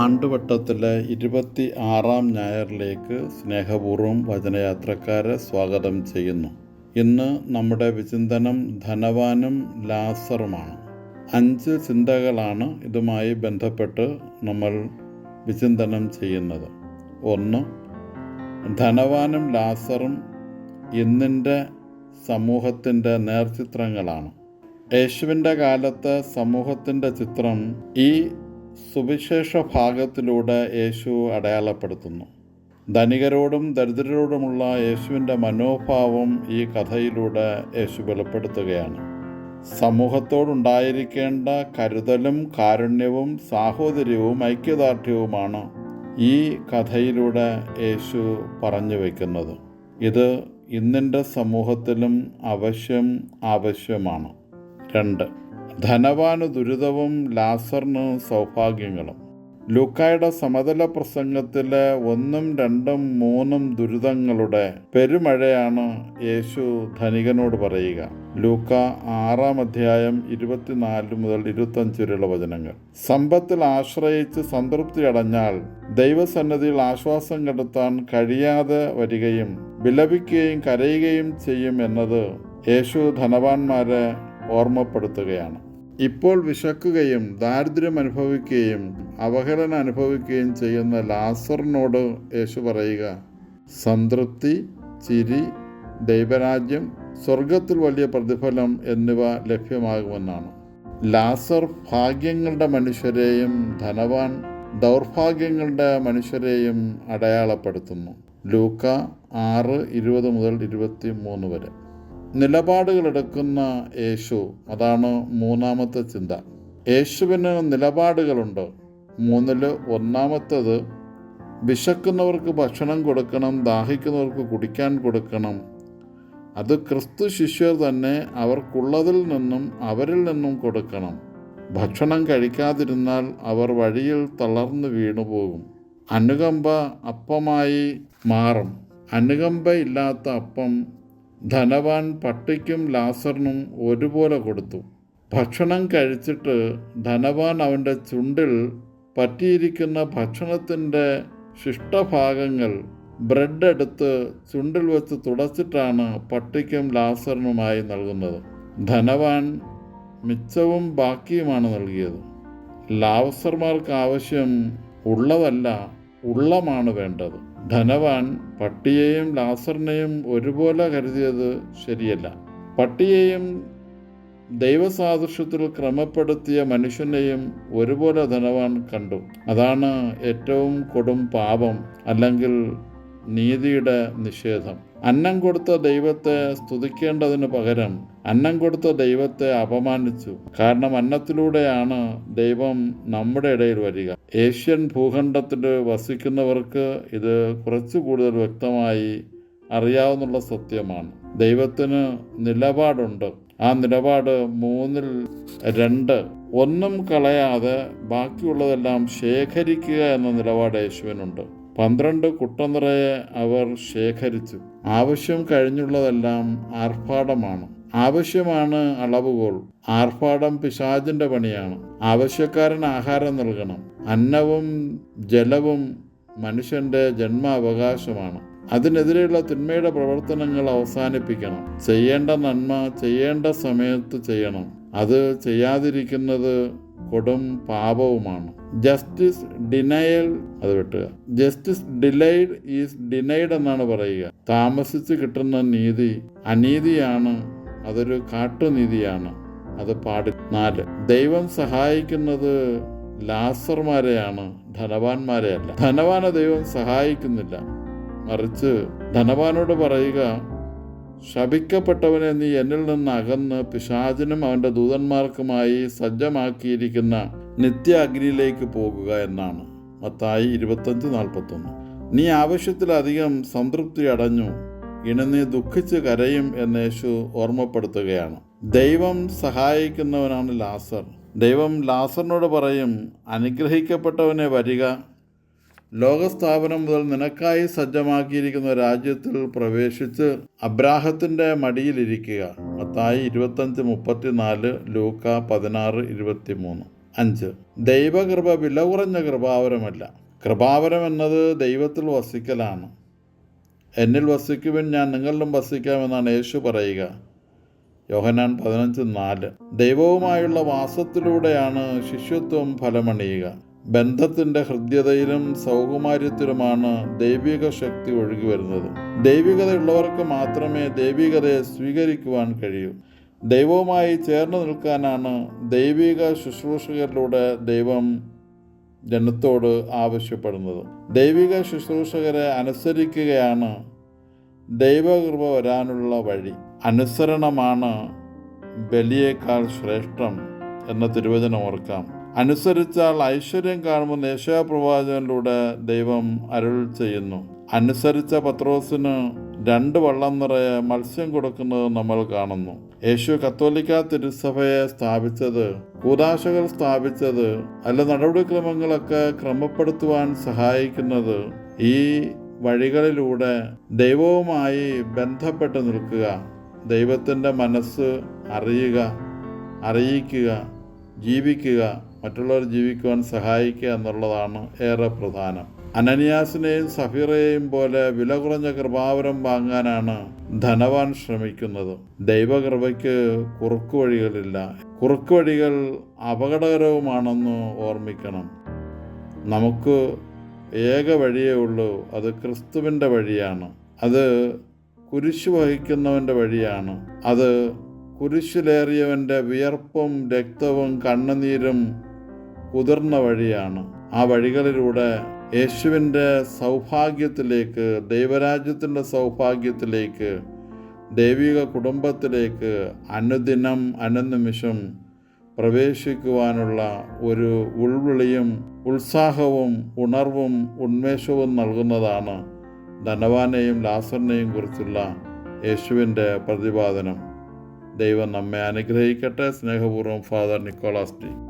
ആണ്ടുവട്ടത്തിലെ ഇരുപത്തി ആറാം ഞായറിലേക്ക് സ്നേഹപൂർവം വചനയാത്രക്കാരെ സ്വാഗതം ചെയ്യുന്നു. ഇന്ന് നമ്മുടെ വിചിന്തനം ധനവാനും ലാസറുമാണ്. അഞ്ച് ചിന്തകളാണ് ഇതുമായി ബന്ധപ്പെട്ട് നമ്മൾ വിചിന്തനം ചെയ്യുന്നത്. ഒന്ന് ധനവാനും ലാസറും ഇന്നിന്റെ സമൂഹത്തിന്റെ നേർചിത്രങ്ങളാണ്. യേശുവിന്റെ കാലത്ത് സമൂഹത്തിന്റെ ചിത്രം ഈ സുവിശേഷ ഭാഗത്തിലൂടെ യേശു അടയാളപ്പെടുത്തുന്നു. ധനികരോടും ദരിദ്രരോടുമുള്ള യേശുവിന്റെ മനോഭാവം ഈ കഥയിലൂടെ യേശു വെളിപ്പെടുത്തുകയാണ്. സമൂഹത്തോടുണ്ടായിരിക്കേണ്ട കരുതലും കാരുണ്യവും സാഹോദര്യവും ഐക്യദാർഢ്യവുമാണ് ഈ കഥയിലൂടെ യേശു പറഞ്ഞു വയ്ക്കുന്നത് ഇത് ഇന്നിന്റെ സമൂഹത്തിലും അവശ്യം ആവശ്യമാണ്. രണ്ട് ധനവാന് ദുരിതവും ലാസറിന് സൗഭാഗ്യങ്ങളും. ലൂക്കായുടെ സമതല പ്രസംഗത്തിലെ ഒന്നും രണ്ടും മൂന്നും ദുരിതങ്ങളുടെ പെരുമഴയാണ് യേശു ധനികനോട് പറയുക. ലൂക്ക ആറാം അധ്യായം ഇരുപത്തിനാല് മുതൽ ഇരുപത്തഞ്ച് വരെയുള്ള വചനങ്ങൾ. സമ്പത്തിൽ ആശ്രയിച്ച് സംതൃപ്തി അടഞ്ഞാൽ ദൈവസന്നദ്ധിയിൽ ആശ്വാസം കണ്ടെത്താൻ കഴിയാതെ വരികയും വിലപിക്കുകയും കരയുകയും ചെയ്യും എന്നത് യേശു ധനവാന്മാരെ ഓർമ്മപ്പെടുത്തുകയാണ്. ഇപ്പോൾ വിശക്കുകയും ദാരിദ്ര്യം അനുഭവിക്കുകയും അവഹേളന അനുഭവിക്കുകയും ചെയ്യുന്ന ലാസറിനോട് യേശു പറയുക സംതൃപ്തി ചിരി ദൈവരാജ്യം സ്വർഗത്തിൽ വലിയ പ്രതിഫലം എന്നിവ ലഭ്യമാകുമെന്നാണ്. ലാസർ ഭാഗ്യങ്ങളുടെ മനുഷ്യരെയും ധനവാൻ ദൗർഭാഗ്യങ്ങളുടെ മനുഷ്യരെയും അടയാളപ്പെടുത്തുന്നു. ലൂക്ക ആറ് ഇരുപത് മുതൽ ഇരുപത്തി മൂന്ന് വരെ. നിലപാടുകളെടുക്കുന്ന യേശു. അതാണ് മൂന്നാമത്തെ ചിന്ത. യേശുവിന് നിലപാടുകളുണ്ട്. മൂന്നിൽ ഒന്നാമത്തത് വിശക്കുന്നവർക്ക് ഭക്ഷണം കൊടുക്കണം ദാഹിക്കുന്നവർക്ക് കുടിക്കാൻ കൊടുക്കണം. അത് ക്രിസ്തു ശിഷ്യർ തന്നെ അവർക്കുള്ളതിൽ നിന്നും അവരിൽ നിന്നും കൊടുക്കണം. ഭക്ഷണം കഴിക്കാതിരുന്നാൽ അവർ വഴിയിൽ തളർന്നു വീണുപോകും അനുകമ്പ അപ്പമായി മാറും. അനുകമ്പ ഇല്ലാത്ത അപ്പം ധനവാൻ പട്ടിക്കും ലാസറിനും ഒരുപോലെ കൊടുത്തു. ഭക്ഷണം കഴിച്ചിട്ട് ധനവാൻ അവന്റെ ചുണ്ടിൽ പറ്റിയിരിക്കുന്ന ഭക്ഷണത്തിന്റെ ശിഷ്ടഭാഗങ്ങൾ ബ്രെഡ് എടുത്ത് ചുണ്ടിൽ വെച്ച് തുടച്ചിട്ടാണ് പട്ടിക്കും ലാസറിനുമായി നൽകുന്നത്. ധനവാൻ മിച്ചവും ബാക്കിയുമാണ് നൽകിയത്. ലാവസർമാർക്ക് ആവശ്യം ഉള്ളതല്ല ഉള്ളമാണ് വേണ്ടത്. ധനവാൻ പട്ടിയെയും ലാസറിനെയും ഒരുപോലെ കരുതിയത് ശരിയല്ല. പട്ടിയെയും ദൈവസാദൃശ്യത്തിൽ ക്രമപ്പെടുത്തിയ മനുഷ്യനെയും ഒരുപോലെ ധനവാൻ കണ്ടു. അതാണ് ഏറ്റവും കൊടും പാപം അല്ലെങ്കിൽ നീതിയുടെ നിഷേധം. അന്നം കൊടുത്ത ദൈവത്തെ സ്തുതിക്കേണ്ടതിന് പകരം അന്നം കൊടുത്ത ദൈവത്തെ അപമാനിച്ചു. കാരണം അന്നത്തിലൂടെയാണ് ദൈവം നമ്മുടെ ഇടയിൽ വരിക. ഏഷ്യൻ ഭൂഖണ്ഡത്തിൽ വസിക്കുന്നവർക്ക് ഇത് കുറച്ചു കൂടുതൽ വ്യക്തമായി അറിയാവുന്നുള്ള സത്യമാണ്. ദൈവത്തിന് നിലപാടുണ്ട്. ആ നിലപാട് മൂന്നിൽ രണ്ട്. ഒന്നും കളയാതെ ബാക്കിയുള്ളതെല്ലാം ശേഖരിക്കുക എന്ന നിലപാട് യേശുവിനുണ്ട്. പന്ത്രണ്ട് കുട്ടനിറയെ അവർ ശേഖരിച്ചു. ആവശ്യം കഴിഞ്ഞുള്ളതെല്ലാം ആർഭാടമാണ്. ആവശ്യമാണ് അളവുകോൾ ആർഭാടം പിശാചിന്റെ പണിയാണ്. ആവശ്യക്കാരന് ആഹാരം നൽകണം. അന്നവും ജലവും മനുഷ്യന്റെ ജന്മാവകാശമാണ്. അതിനെതിരെയുള്ള തിന്മയുടെ പ്രവർത്തനങ്ങൾ അവസാനിപ്പിക്കണം. ചെയ്യേണ്ട നന്മ ചെയ്യേണ്ട സമയത്ത് ചെയ്യണം. അത് ചെയ്യാതിരിക്കുന്നത് കൊടും പാപവുമാണ്. ജസ്റ്റിസ് ഡിനയൽ അത് വിട്ടുക. ജസ്റ്റിസ് ഡിലൈഡ് ഈസ് ഡിനൈഡ് എന്നാണ് പറയുക. താമസിച്ച് കിട്ടുന്ന നീതി അനീതിയാണ് അതൊരു കാട്ടുനീതിയാണ്. അത് പാടി. നാല്. ദൈവം സഹായിക്കുന്നത് ലാസർമാരെയാണ് ധനവാന്മാരെയല്ല. ധനവാനെ ദൈവം സഹായിക്കുന്നില്ല. മറിച്ച് ധനവാനോട് പറയുക ശപിക്കപ്പെട്ടവനെ നീ എന്നിൽ നിന്ന് അകന്ന് പിശാചിനും അവന്റെ ദൂതന്മാർക്കുമായി സജ്ജമാക്കിയിരിക്കുന്ന നിത്യ അഗ്നിയിലേക്ക് പോകുക എന്നാണ്. മത്തായി ഇരുപത്തഞ്ച് നാൽപ്പത്തൊന്ന്. നീ ആവശ്യത്തിലധികം സംതൃപ്തി അടഞ്ഞു. ഇനി നീ ദുഃഖിച്ച് കരയും എന്ന് യേശു ഓർമ്മപ്പെടുത്തുകയാണ്. ദൈവം സഹായിക്കുന്നവനാണ് ലാസർ. ദൈവം ലാസറിനോട് പറയും അനുഗ്രഹിക്കപ്പെട്ടവനെ വരിക. ലോകസ്ഥാപനം മുതൽ നിനക്കായി സജ്ജമാക്കിയിരിക്കുന്ന രാജ്യത്തിൽ പ്രവേശിച്ച് അബ്രാഹത്തിന്റെ മടിയിലിരിക്കുക. മത്തായി ഇരുപത്തഞ്ച് മുപ്പത്തിനാല് ലൂക്ക പതിനാറ് ഇരുപത്തി മൂന്ന് അഞ്ച്. ദൈവകൃപ വില കുറഞ്ഞ കൃപാവരമല്ല. കൃപാവരം എന്നത് ദൈവത്തിൽ വസിക്കലാണ്. എന്നിൽ വസിക്കുവിൻ ഞാൻ നിങ്ങളിലും വസിക്കാമെന്നാണ് യേശു പറയുക. യോഹനാൻ പതിനഞ്ച് നാല്. ദൈവവുമായുള്ള വാസത്തിലൂടെയാണ് ശിഷ്യത്വം ഫലമണിയുക. ബന്ധത്തിന്റെ ഹൃദ്യതയിലും സൗകുമാര്യത്തിലുമാണ് ദൈവിക ശക്തി ഒഴുകി വരുന്നത്. ദൈവികതയുള്ളവർക്ക് മാത്രമേ ദൈവികതയെ സ്വീകരിക്കുവാൻ കഴിയൂ. ദൈവവുമായി ചേർന്ന് നിൽക്കാനാണ് ദൈവിക ശുശ്രൂഷകരിലൂടെ ദൈവം ജനത്തോട് ആവശ്യപ്പെടുന്നത്. ദൈവിക ശുശ്രൂഷകരെ അനുസരിക്കുകയാണ് ദൈവകൃപ വരാനുള്ള വഴി. അനുസരണമാണ് ബലിയേക്കാൾ ശ്രേഷ്ഠം എന്ന തിരുവചനം ഓർക്കാം. അനുസരിച്ചാൽ ഐശ്വര്യം കാണുമ്പോൾ യേശാപ്രവാചകനിലൂടെ ദൈവം അരുൾ ചെയ്യുന്നു. അനുസരിച്ച പത്രോസിന് രണ്ട് വള്ളം നിറയെ മത്സ്യം കൊടുക്കുന്നത് നമ്മൾ കാണുന്നു. യേശു കത്തോലിക്ക തിരുസഭയെ സ്ഥാപിച്ചത് കൂതാശകൾ സ്ഥാപിച്ചത് അല്ല നടപടിക്രമങ്ങളൊക്കെ ക്രമപ്പെടുത്തുവാൻ സഹായിക്കുന്നത് ഈ വഴികളിലൂടെ ദൈവവുമായി ബന്ധപ്പെട്ട് നിൽക്കുക ദൈവത്തിന്റെ മനസ്സ് അറിയുക അറിയിക്കുക ജീവിക്കുക മറ്റുള്ളവർ ജീവിക്കുവാൻ സഹായിക്കുക എന്നുള്ളതാണ് ഏറെ പ്രധാനം. അനന്യാസിനെയും സഫീറയെയും പോലെ വില കുറഞ്ഞ കൃപാവരം വാങ്ങാനാണ് ധനവാൻ ശ്രമിക്കുന്നത്. ദൈവകൃപയ്ക്ക് കുറുക്കു വഴികളില്ല. കുറുക്കു വഴികൾ അപകടകരവുമാണെന്ന് ഓർമ്മിക്കണം. നമുക്ക് ഏക വഴിയേ ഉള്ളൂ. അത് ക്രിസ്തുവിന്റെ വഴിയാണ്. അത് കുരിശു വഹിക്കുന്നവന്റെ വഴിയാണ്. അത് കുരിശിലേറിയവന്റെ വിയർപ്പും രക്തവും കണ്ണുനീരും കുതിർന്ന വഴിയാണ്. ആ വഴികളിലൂടെ യേശുവിന്റെ സൗഭാഗ്യത്തിലേക്ക് ദൈവരാജ്യത്തിന്റെ സൗഭാഗ്യത്തിലേക്ക് ദൈവിക കുടുംബത്തിലേക്ക് അനുദിനം അനുനിമിഷം പ്രവേശിക്കുവാനുള്ള ഒരു ഉൾവിളിയും ഉത്സാഹവും ഉണർവും ഉന്മേഷവും നൽകുന്നതാണ് ധനവാനെയും ലാസറിനെയും കുറിച്ചുള്ള യേശുവിന്റെ പ്രതിപാദനം. ദൈവം നമ്മെ അനുഗ്രഹിക്കട്ടെ. സ്നേഹപൂർവം ഫാദർ നിക്കോളാസ് ടി.